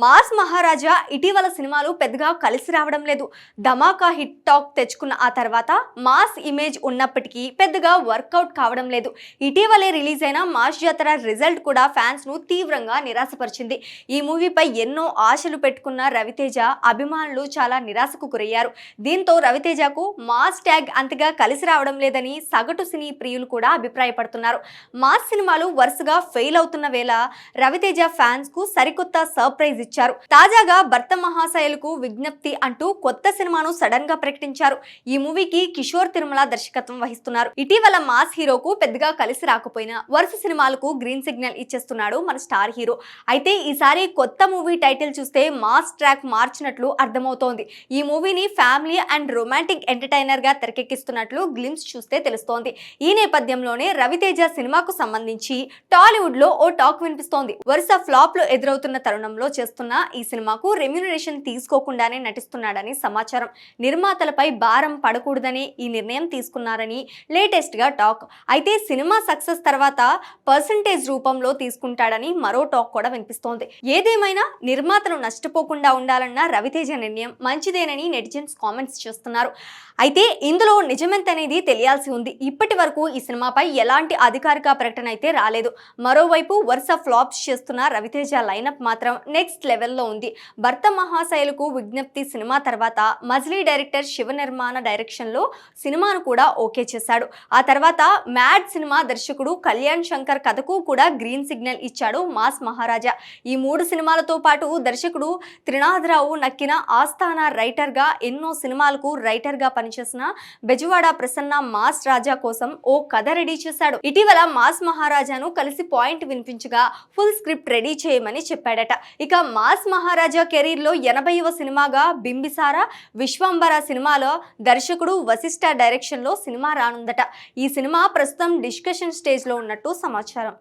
Mass మహారాజా ఇటీవల సినిమాలు పెద్దగా కలిసి రావడం లేదు. ధమాకా హిట్ టాక్ తెచ్చుకున్న ఆ తర్వాత మాస్ ఇమేజ్ ఉన్నప్పటికీ పెద్దగా వర్కౌట్ కావడం లేదు. ఇటీవలే రిలీజ్ అయిన మాస్ జాతర రిజల్ట్ కూడా ఫ్యాన్స్ను తీవ్రంగా నిరాశపరిచింది. ఈ మూవీపై ఎన్నో ఆశలు పెట్టుకున్న రవితేజ అభిమానులు చాలా నిరాశకు గురయ్యారు. దీంతో రవితేజకు మాస్ ట్యాగ్ అంతగా కలిసి రావడం లేదని సగటు సినీ ప్రియులు కూడా అభిప్రాయపడుతున్నారు. మాస్ సినిమాలు వరుసగా ఫెయిల్ అవుతున్న వేళ రవితేజ ఫ్యాన్స్కు సరికొత్త సర్ప్రైజ్ ఇచ్చారు. తాజాగా భర్త మహాశయలకు విజ్ఞప్తి అంటూ కొత్త సినిమాను సడన్గా ప్రకటించారు. ఈ మూవీకి కిషోర్ తిరుమల దర్శకత్వం వహిస్తున్నారు. ఇటీవల మాస్ హీరోకు పెద్దగా కలిసి రాకపోయినా వరుస సినిమాలకు గ్రీన్ సిగ్నల్ ఇచ్చేస్తున్నాడు మన స్టార్ హీరో. అయితే ఈసారి కొత్త మూవీ టైటిల్ చూస్తే మాస్ ట్రాక్ మార్చినట్లు అర్థమవుతోంది. ఈ మూవీని ఫ్యామిలీ అండ్ రొమాంటిక్ ఎంటర్టైనర్గా తెరకెక్కిస్తున్నట్లు గ్లిమ్స్ చూస్తే తెలుస్తోంది. ఈ నేపథ్యంలోనే రవితేజ సినిమాకు సంబంధించి టాలీవుడ్లో ఓ టాక్ వినిపిస్తోంది. వరుస ఫ్లాప్లో ఎదురవుతున్న తరుణంలో చేస్తున్న ఈ సినిమాకు రెమ్యునరేషన్ తీసుకోకుండానే నటిస్తున్నాడని సమాచారం. నిర్మాతలపై భారం పడకూడదని ఈ నిర్ణయం తీసుకున్నారని లేటెస్ట్గా టాక్. అయితే సినిమా సక్సెస్ తర్వాత పర్సంటేజ్ రూపంలో తీసుకుంటాడని మరో టాక్ కూడా వినిపిస్తోంది. ఏదేమైనా నిర్మాతలు నష్టపోకుండా ఉండాలన్న రవితేజ నిర్ణయం మంచిదేనని నెటిజన్స్ కామెంట్స్ చేస్తున్నారు. అయితే ఇందులో నిజమెంతనేది తెలియాల్సి ఉంది. ఇప్పటి వరకు ఈ సినిమాపై ఎలాంటి అధికారిక ప్రకటన అయితే రాలేదు. మరోవైపు వరుస ఫ్లాప్స్ చేస్తున్న రవితేజ లైనప్ మాత్రం నెక్స్ట్ లెవెల్లో ఉంది. భర్త మహాశైలకు విజ్ఞప్తి సినిమా తర్వాత మజిలీ డైరెక్టర్ శివ నిర్మాణ డైరెక్షన్లో సినిమాను కూడా ఓకే చేశాడు. ఆ తర్వాత మ్యాడ్ సినిమా దర్శకుడు కళ్యాణ్ శంకర్ కథకు కూడా గ్రీన్ సిగ్నల్ ఇచ్చాడు మాస్ మహారాజా. ఈ మూడు సినిమాలతో పాటు దర్శకుడు త్రినాథరావు నక్కిన ఆస్థాన రైటర్గా ఎన్నో సినిమాలకు రైటర్గా పనిచేసిన బెజవాడ ప్రసన్న మాస్ రాజా కోసం ఓ కథ రెడీ చేశాడు. ఇటీవల మాస్ మహారాజాను కలిసి పాయింట్ వినిపించగా ఫుల్ స్క్రిప్ట్ రెడీ చేయమని చెప్పాడట. ఇక మాస్ మహారాజా కెరీర్లో ఎనభైవ సినిమాగా బింబిసార విశ్వంబర సినిమాలో దర్శకుడు వశిష్ఠ డైరెక్షన్లో సినిమా రానుందట. ఈ సినిమా ప్రస్తుతం డిస్కషన్ స్టేజ్లో ఉన్నట్టు సమాచారం.